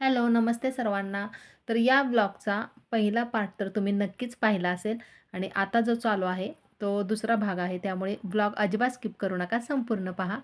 Hello नमस्ते सर्वांना. तर या ब्लॉगचा पहिला पार्ट तर तुम्ही नक्कीच पाहिला असेल आणि आता जो चालू आहे तो दुसरा भाग आहे. त्यामुळे ब्लॉग अजिबात स्किप करू नका संपूर्ण पहा.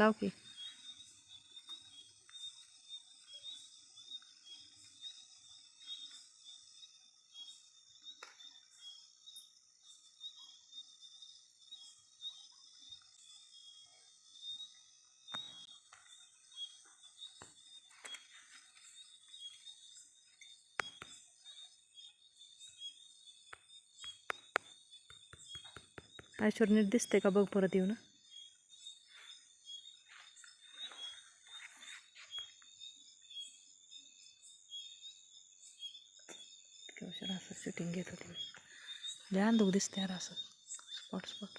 लाव की. ऐश्वर नीट दिसते का बघ परत येऊ ना किंवा असं शूटिंग घेत होती. लय अंधूक दिसते यार असं. स्पॉट स्पॉट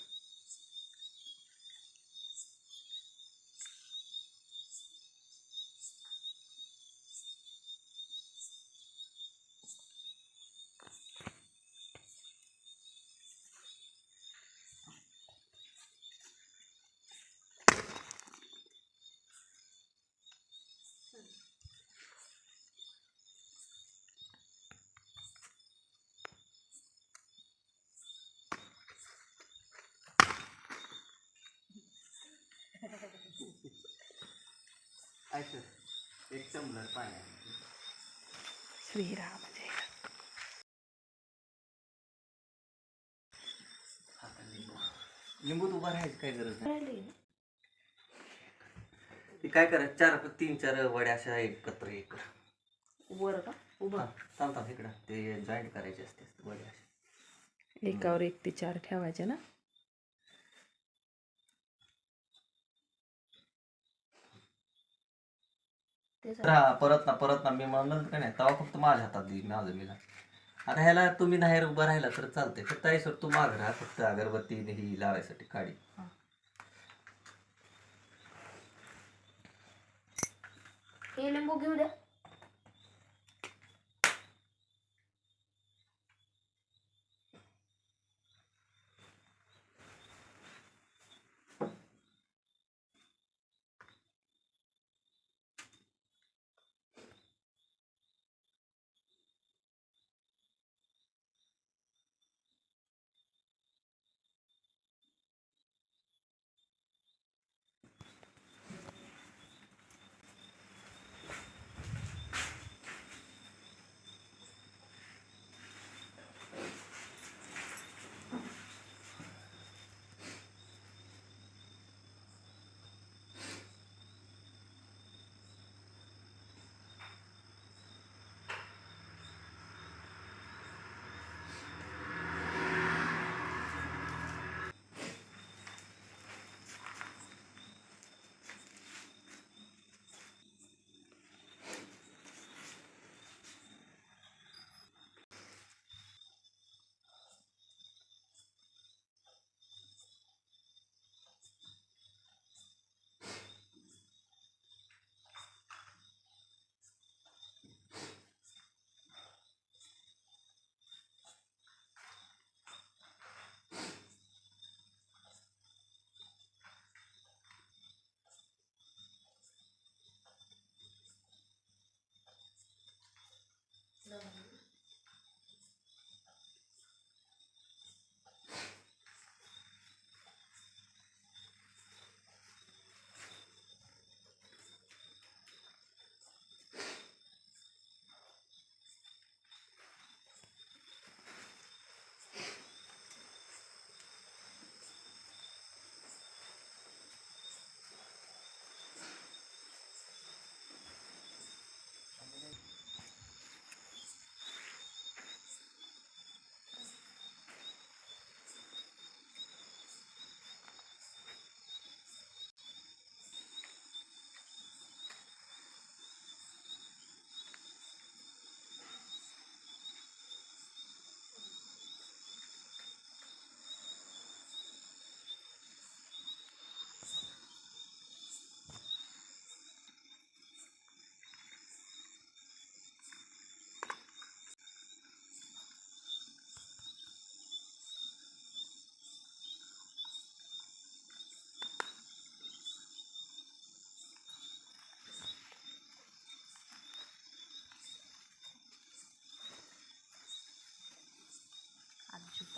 एक चमलर पाणी. श्रीराम जय. लिंबूत उभा राहायची काय गरज नाही. ती काय करायचं चार तीन चार वड्या अशा एकत्र एक वर का? उभा. थांब थांब इकडं. ते जॉईंट करायचे असते वड्या अशा. एकावर एक ते चार ठेवायचे ना? हा परत ना परत ना मी म्हणलं का नाही तेव्हा फक्त माझ्या हातात देईन माझं मी आता ह्याला तुम्ही बाहेर उभं राहिला तर चालतंय फक्त आई सर तू माग राहा फक्त अगरबत्ती ही लावायसाठी काढी हे लिंबू घेऊ द्या.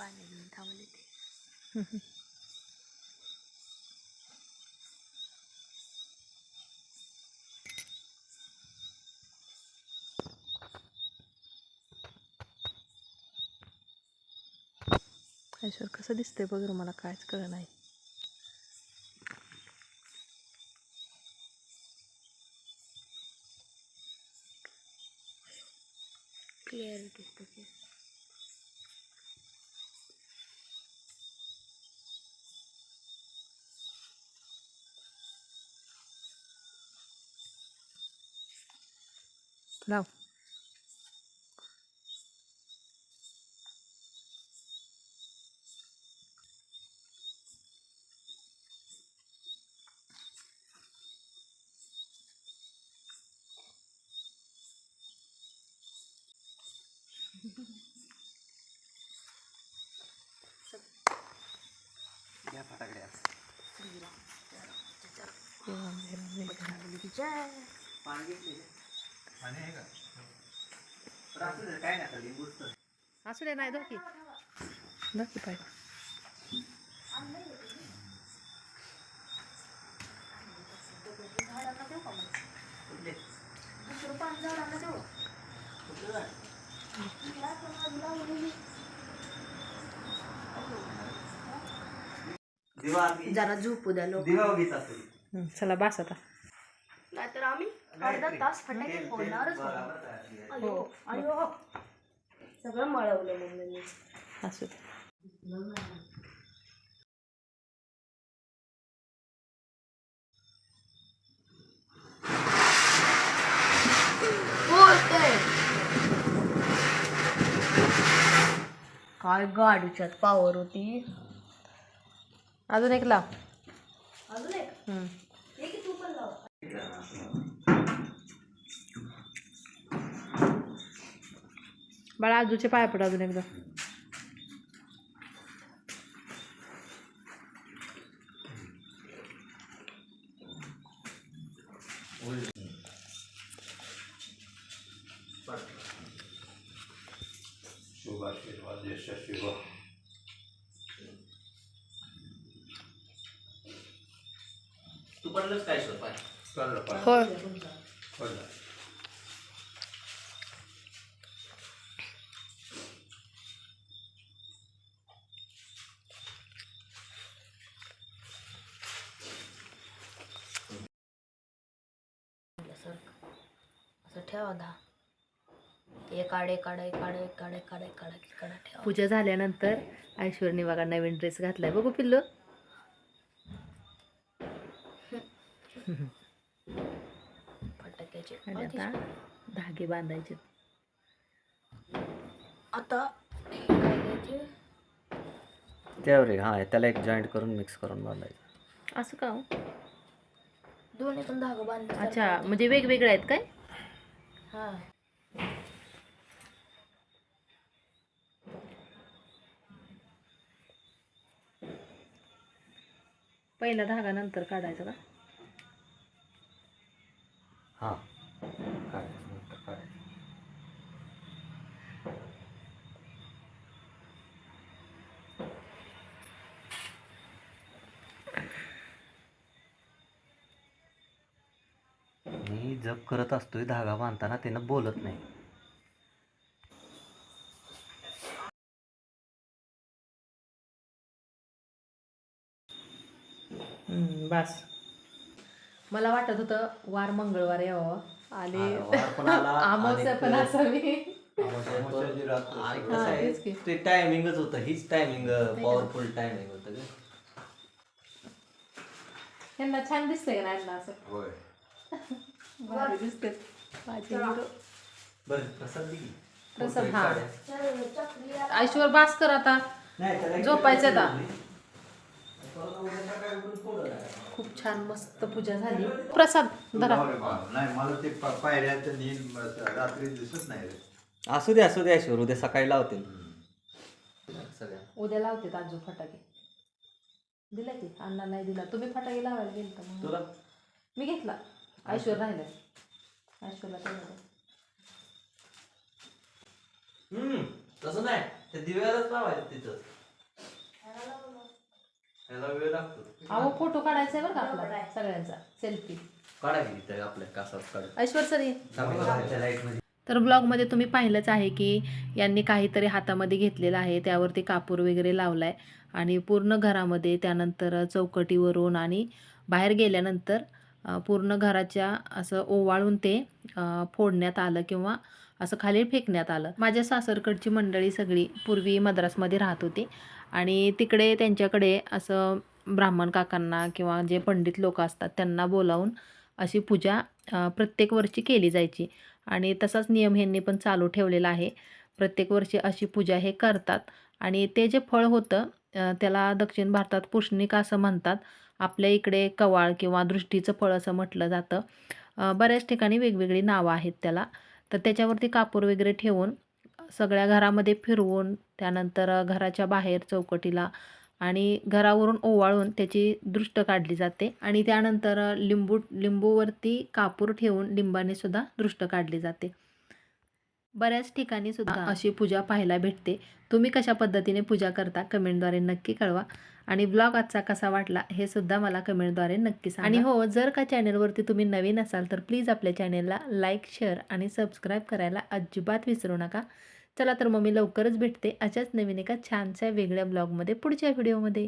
पाणी घेऊन थांबले ते. ऐश्वर कसं दिसतंय बघ मला कायच कळ नाही. đâu? Ya, para crear. Bilang, bilang, bilang, bilang, bilang, bilang, झाडांना देऊ कुठलं झाड? दिवा आधी- जरा झोपू द्या लोक. हं, चला बास आता. तास फटाके फोडणारच होतो. अयो अयो. सगळं मळवलं मम्मीने असू दे. काय गाडीच्यात पावर होती. अजून एक लाव. अजून एक? बाळा आजूचे पाय पड अजून एकदा शुभाशीर्वाद यशस्वी व तू पडलंच काय शोध पाय चाललं पाहिजे होय पडलं एक आड एक आड एक आड एक आड एक आड एक आड एक आड ठेवा. पूजा झाल्यानंतर ऐश्वर्यने बघा नवीन ड्रेस घातलाय. बघू पिल्लू. फटाक्याचे. आणि आता धागे बांधायचे. आता? त्यावर हा त्याला एक जॉईंट करून मिक्स करून बांधायचं. असं का हो? दोन्ही पण धागा बांधले अच्छा म्हणजे वेगवेगळे आहेत काय? हा. पहिला धागा नंतर काढायचा का? हा. नंतर मी जप करत असतोय धागा बांधताना त्यानं बोलत नाही. बस. मला वाटत होतं वार मंगळवार यावं. हा, आला, अमावस्या पण असावी. ते टायमिंगच होतं हीच टायमिंग पॉवरफुल टायमिंग होतं त्यांना छान दिसतंय का नाही असं? होय. भारी दिसते माझे hero. बरं प्रसाद हा. ऐश्वर बास कर आता. झोपायचं आता. परत उद्या सकाळी उठून थोडं जायचं. खूप छान मस्त पूजा झाली. प्रसाद धरा. नाही मला ते प- पायऱ्याचं नीन रात्री दिसत नाही रे. असू दे असू दे ऐश्वर उद्या सकाळी लावतील. सगळ्या उद्या लावते आजू फटाके. दिला की? अण्णा नाही दिला. तुम्ही फटाके लावायला म्हणून. तुला? मी घेतला. ऐश्वर राहिलं ऐश्वरला तसं नाही. ते दिव्यालाच लावायचं तिथं. ह्याला वेळ लागतो. अहो फोटो काढायचा आहे बरं का आपला सगळ्यांचा. सेल्फी काढा की इथं आपल्या कासात काढ. ऐश्वर सर ये. लाइटमध्ये तर ब्लॉगमध्ये तुम्ही पाहिलंच आहे की यांनी काहीतरी हातामध्ये घेतलेलं आहे त्यावरती कापूर वगैरे लावला आहे आणि पूर्ण घरामध्ये त्यानंतर चौकटीवरून आणि बाहेर गेल्यानंतर पूर्ण घराच्या असं ओवाळून ते फोडण्यात आलं किंवा असं खाली फेकण्यात आलं. माझ्या सासरकडची मंडळी सगळी पूर्वी मद्रासमध्ये राहत होती. आणि तिकडे त्यांच्याकडे असं ब्राह्मण काकांना किंवा जे पंडित लोक असतात त्यांना बोलावून अशी पूजा प्रत्येक वर्षी केली जायची. आणि तसाच नियम ह्यांनी पण चालू ठेवलेला आहे. प्रत्येक वर्षी अशी पूजा हे करतात. आणि ते जे फळ होतं त्याला दक्षिण भारतात पुष्णिक असं म्हणतात. आपल्या इकडे कवाळ किंवा दृष्टीचं फळ असं म्हटलं जातं. बऱ्याच ठिकाणी वेगवेगळी नावं आहेत त्याला. तर त्याच्यावरती कापूर वगैरे ठेवून सगळ्या घरामध्ये फिरवून त्यानंतर घराच्या बाहेर चौकटीला आणि घरावरून ओवाळून त्याची दृष्ट काढली जाते आणि त्यानंतर लिंबू लिंबूवरती कापूर ठेवून लिंबाने सुद्धा दृष्ट काढली जाते. बऱ्याच ठिकाणी सुद्धा अशी पूजा पाहायला भेटते. तुम्ही कशा पद्धतीने पूजा करता कमेंटद्वारे नक्की कळवा आणि ब्लॉग आजचा कसा वाटला हे सुद्धा मला कमेंटद्वारे नक्की सांगा. आणि हो जर का चॅनलवरती तुम्ही नवीन असाल तर प्लीज आपल्या चॅनेलला लाईक शेअर आणि सबस्क्राईब करायला अजिबात विसरू नका. चला तर मग मी लवकरच भेटते अशाच नवीन एका छानशा वेगळ्या ब्लॉगमध्ये पुढच्या व्हिडिओमध्ये.